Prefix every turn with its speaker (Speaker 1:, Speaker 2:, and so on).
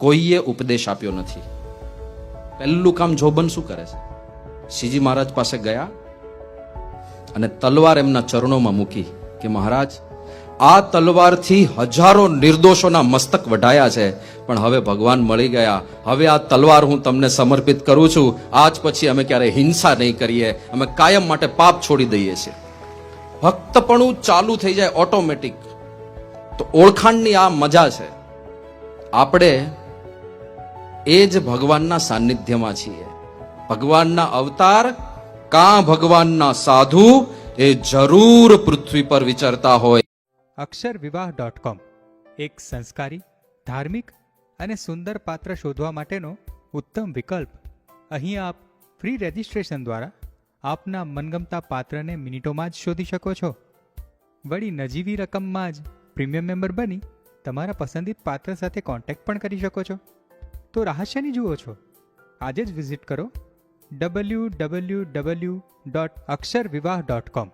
Speaker 1: કોઈએ ઉપદેશ આપ્યો નથી. પહેલું કામ જોબન શું કરે છે? શિજી મહારાજ પાસે ગયા અને તલવાર એમના ચરણોમાં મૂકી કે મહારાજ, આ તલવારથી હજારો નિર્દોષોના મસ્તક વઢાયા છે, પણ હવે ભગવાન મળી ગયા. હવે આ તલવાર હું તમને સમર્પિત કરું છું. આજ પછી અમે ક્યારે હિંસા નહીં કરીએ. અમે કાયમ માટે પાપ છોડી દઈએ છીએ. ભક્તપણું ચાલુ થઈ જાય ઓટોમેટિક. તો ઓળખાણની આ મજા છે. આપણે એ જ ભગવાનના સાનિધ્યમાં છીએ. ભગવાનના અવતાર, કાં ભગવાનના સાધુ, એ જરૂર પૃથ્વી પર વિચરતા હોય.
Speaker 2: અક્ષર વિવાહ ડોટ કોમ, એક સંસ્કારી, ધાર્મિક અને સુંદર પાત્ર શોધવા માટેનો ઉત્તમ વિકલ્પ. અહીં આપ ફ્રી રજિસ્ટ્રેશન દ્વારા આપના મનગમતા પાત્રને મિનિટોમાં જ શોધી શકો છો. વળી નજીવી રકમમાં જ પ્રીમિયમ મેમ્બર બની તમારા પસંદિત પાત્ર સાથે કોન્ટેક્ટ પણ કરી શકો છો. તો રહસ્યની જુઓ છો. આજે જ વિઝિટ કરો. W W W dot Akshar Vivah dot com